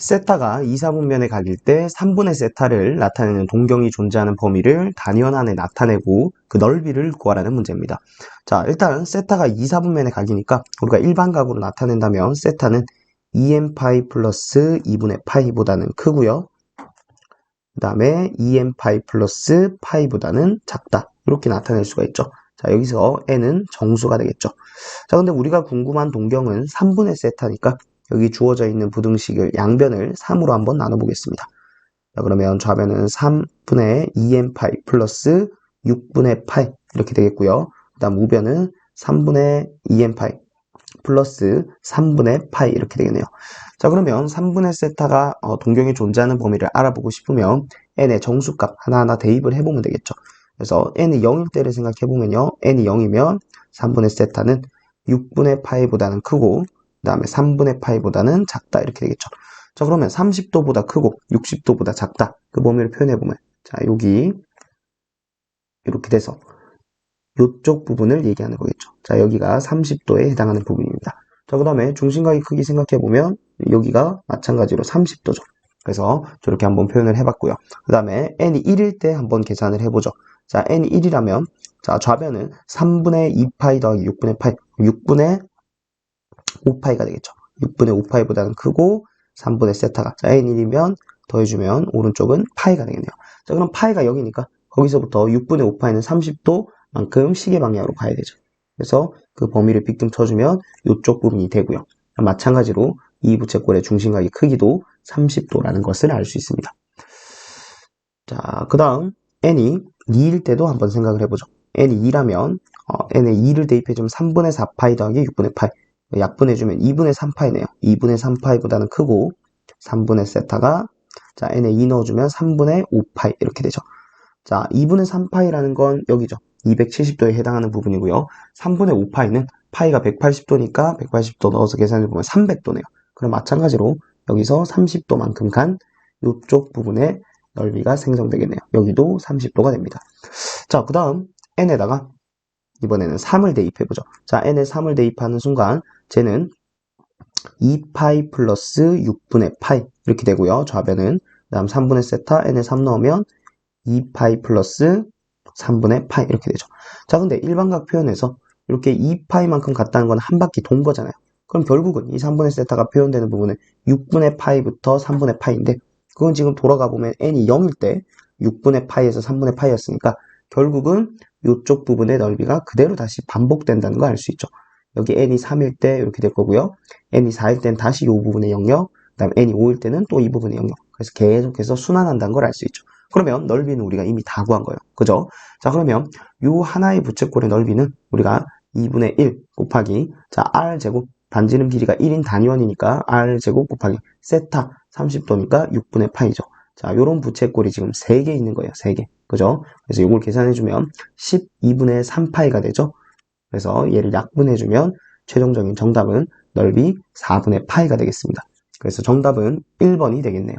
세타가 2, 4분면에 갈릴 때 3분의 세타를 나타내는 동경이 존재하는 범위를 단위원 안에 나타내고 그 넓이를 구하라는 문제입니다. 자, 일단 세타가 2, 4분면에 갈리니까 우리가 일반각으로 나타낸다면 세타는 2n파이 플러스 2분의 파이보다는 크고요. 그 다음에 2n파이 플러스 파이보다는 작다. 이렇게 나타낼 수가 있죠. 자, 여기서 n은 정수가 되겠죠. 자, 근데 우리가 궁금한 동경은 3분의 세타니까 여기 주어져 있는 부등식을 양변을 3으로 한번 나눠보겠습니다. 자, 그러면 좌변은 3분의 2n파이 플러스 6분의 파이 이렇게 되겠고요. 그 다음 우변은 3분의 2n파이 플러스 3분의 파이 이렇게 되겠네요. 자 그러면 3분의 세타가 어, 동경에 존재하는 범위를 알아보고 싶으면 n의 정수값 하나하나 대입을 해보면 되겠죠. 그래서 n이 0일 때를 생각해보면요. n이 0이면 3분의 세타는 6분의 파이보다는 크고 그 다음에 3분의 파이보다는 작다 이렇게 되겠죠. 자 그러면 30도보다 크고 60도보다 작다 그 범위를 표현해보면 자 여기 이렇게 돼서 이쪽 부분을 얘기하는 거겠죠. 자 여기가 30도에 해당하는 부분입니다. 자 그 다음에 중심각의 크기 생각해보면 여기가 마찬가지로 30도죠. 그래서 저렇게 한번 표현을 해봤고요. 그 다음에 n이 1일 때 한번 계산을 해보죠. 자 n이 1이라면 자 좌변은 3분의 2파이 더하기 6분의 파이 6분의 5파이가 되겠죠. 6분의 5파이보다는 크고 3분의 세타가 자 n 1이면 더해주면 오른쪽은 파이가 되겠네요. 자 그럼 파이가 여기니까 거기서부터 6분의 5파이는 30도만큼 시계 방향으로 가야 되죠. 그래서 그 범위를 빗금 쳐주면 이쪽 부분이 되고요. 마찬가지로 이 부채꼴의 중심각의 크기도 30도라는 것을 알 수 있습니다. 자, 그 다음 n이 2일 때도 한번 생각을 해보죠. n이 2라면 어, n에 2를 대입해주면 3분의 4파이 더하기 6분의 파이 약분해주면 2분의 3파이네요. 2분의 3파이보다는 크고 3분의 세타가 자 n에 2 넣어주면 3분의 5파이 이렇게 되죠. 자 2분의 3파이라는 건 여기죠. 270도에 해당하는 부분이고요. 3분의 5파이는 파이가 180도니까 180도 넣어서 계산해보면 300도네요. 그럼 마찬가지로 여기서 30도만큼 간 이쪽 부분의 넓이가 생성되겠네요. 여기도 30도가 됩니다. 자, 그 다음 n에다가 이번에는 3을 대입해보죠. 자, n에 3을 대입하는 순간 쟤는 2파이 플러스 6분의 파이 이렇게 되고요. 좌변은 그 다음 3분의 세타 n에 3 넣으면 2파이 플러스 3분의 파이 이렇게 되죠. 자, 근데 일반각 표현에서 이렇게 2파이만큼 같다는 건 한 바퀴 돈 거잖아요. 그럼 결국은 이 3분의 세타가 표현되는 부분은 6분의 파이부터 3분의 파이인데 그건 지금 돌아가 보면 n이 0일 때 6분의 파이에서 3분의 파이였으니까 결국은 이쪽 부분의 넓이가 그대로 다시 반복된다는 걸 알 수 있죠. 여기 n이 3일 때 이렇게 될 거고요. n이 4일 때는 다시 이 부분의 영역, 그 다음 n이 5일 때는 또 이 부분의 영역. 그래서 계속해서 순환한다는 걸 알 수 있죠. 그러면 넓이는 우리가 이미 다 구한 거예요. 그죠? 자, 그러면 이 하나의 부채꼴의 넓이는 우리가 2분의 1 곱하기 자, r제곱 반지름 길이가 1인 단위원이니까 r제곱 곱하기 세타 30도니까 6분의 파이죠. 자, 요런 부채꼴이 지금 3개 있는 거예요. 3개. 그죠? 그래서 이걸 계산해주면 12분의 3파이가 되죠. 그래서 얘를 약분해주면 최종적인 정답은 넓이 4분의 파이가 되겠습니다. 그래서 정답은 1번이 되겠네요.